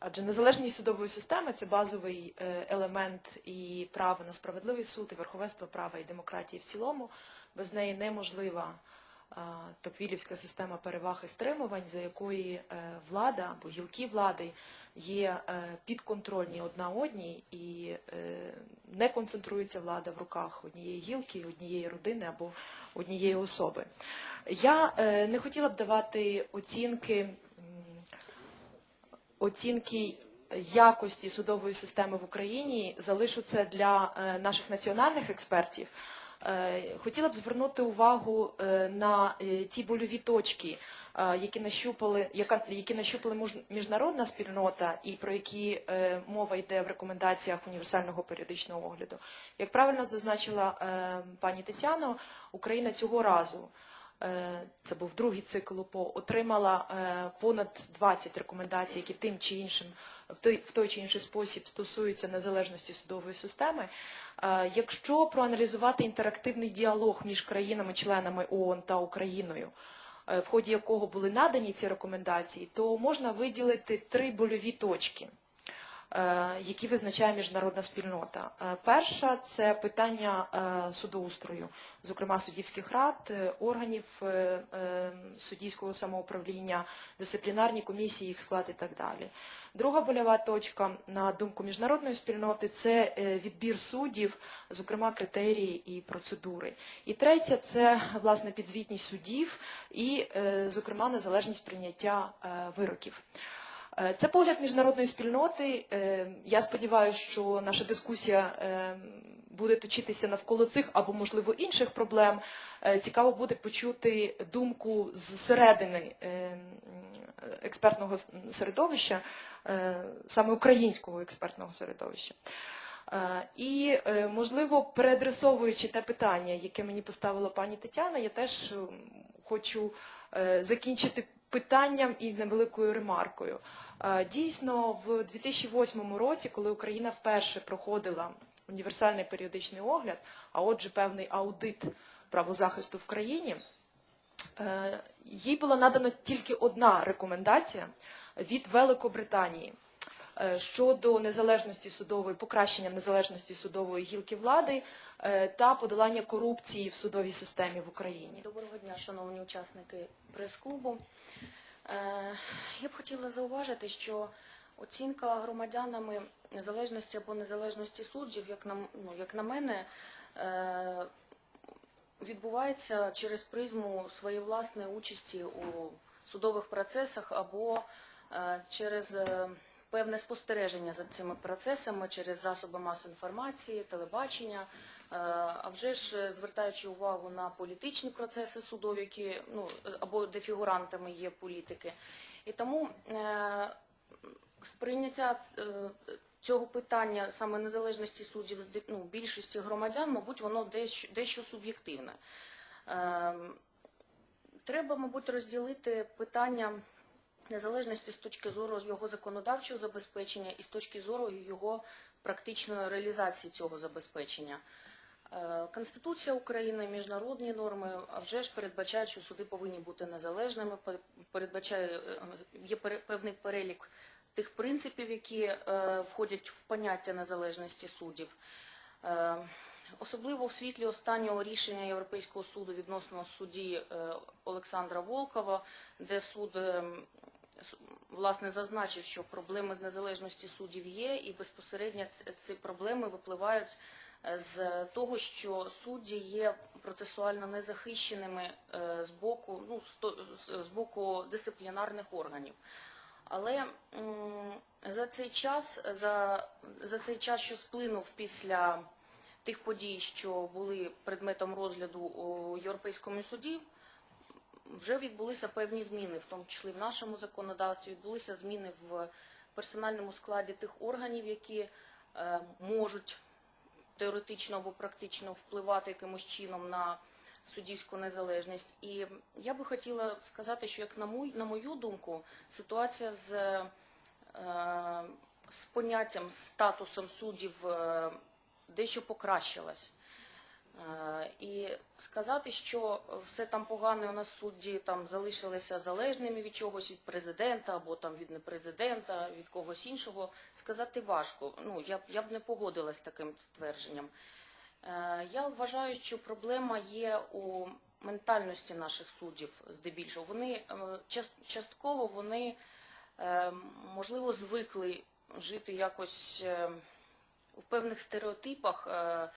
Адже незалежність судової системи це базовий е, елемент і права на справедливий суд, і верховенство права і демократії в цілому. Без неї неможлива токвілівська система переваг і стримувань, за якої е, влада або гілки влади є е, підконтрольні одна одній і не концентрується влада в руках однієї гілки, однієї родини або однієї особи. Я не хотіла б давати оцінки. Оцінки якості судової системи в Україні залишу це для е, наших національних експертів. Е, Хотіла б звернути увагу е, на ті больові точки, які нащупали, яка, які нащупали міжнародна спільнота і про які мова йде в рекомендаціях універсального періодичного огляду. Як правильно зазначила пані Тетяно, Україна цього разу це був другий цикл УПО, отримала е, понад 20 рекомендацій, які тим чи іншим в той, в той чи інший спосіб стосуються незалежності судової системи. Е, Якщо проаналізувати інтерактивний діалог між країнами-членами ООН та Україною, е, в ході якого були надані ці рекомендації, то можна виділити три больові точки е, які визначає міжнародна спільнота. Е, Перша це питання е, судоустрою, зокрема суддівських рад, е, органів е, е, самоуправління, дисциплінарні комісії, їх склад і так далі. Друга больова точка, на думку міжнародної спільноти, це е, відбір суддів, зокрема критерії і процедури. І третя це власне підзвітність суддів і, е, зокрема, незалежність прийняття е, вироків. Е, Це погляд міжнародної спільноти. Е, Я сподіваюся, що наша дискусія е, буде точитися навколо цих або, можливо, інших проблем. Цікаво буде почути думку зсередини експертного середовища, саме українського експертного середовища. І, можливо, переадресовуючи те питання, яке мені поставила пані Тетяна, я теж хочу закінчити питанням і невеликою ремаркою. Е, Дійсно, в 2008 році, коли Україна вперше проходила універсальний періодичний огляд, а отже, певний аудит правозахисту в країні, е, їй була надана тільки одна рекомендація від Великобританії щодо незалежності судової, покращення незалежності судової гілки влади е, та подолання корупції в судовій системі в Україні. Доброго дня, шановні учасники прес-клубу. Е, Я б хотіла зауважити, що оцінка громадянами незалежності або незалежності суддів, як на, ну, як на мене, е, відбувається через призму своєї власної участі у судових процесах або е, через е, певне спостереження за цими процесами, через засоби масової інформації, телебачення. Е, А вже ж е, звертаючи увагу на політичні процеси судові, які ну або де фігурантами є політики, і тому е, сприйняття е, цього питання саме незалежності суддів ну, більшості громадян, мабуть, воно дещо, дещо суб'єктивне. Е, Треба, мабуть, розділити питання незалежності з точки зору його законодавчого забезпечення і з точки зору його практичної реалізації цього забезпечення. Е, Конституція України, міжнародні норми, вже ж передбачають, що суди повинні бути незалежними, пе- передбачає, е, є певний перелік тих принципів, які е, входять в поняття незалежності суддів. Особливо в світлі останнього рішення Європейського суду відносно судді Олександра Волкова, де суд е, с- власне зазначив, що проблеми з незалежності суддів є, і безпосередньо ці проблеми випливають е, з того, що судді є процесуально незахищеними е, з боку, ну, з боку дисциплінарних органів. Але за цей час, за, за цей час, що сплинув після тих подій, що були предметом розгляду у Європейському суді, вже відбулися певні зміни, в тому числі в нашому законодавстві, відбулися зміни в персональному складі тих органів, які е, можуть теоретично або практично впливати якимось чином на суддівську незалежність. І я би хотіла сказати, що як на мою, на мою думку, ситуація з, е, з поняттям, статусом суддів е, дещо покращилась. Е, І сказати, що все там погано, у нас судді там залишилися залежними від чогось, від президента або там від не президента, від когось іншого, сказати важко. Ну я б я б не погодилась з таким ствердженням. Е, Я вважаю, що проблема є у ментальності наших суддів здебільшого. Вони е, час- частково вони можливо звикли жити якось у певних стереотипах.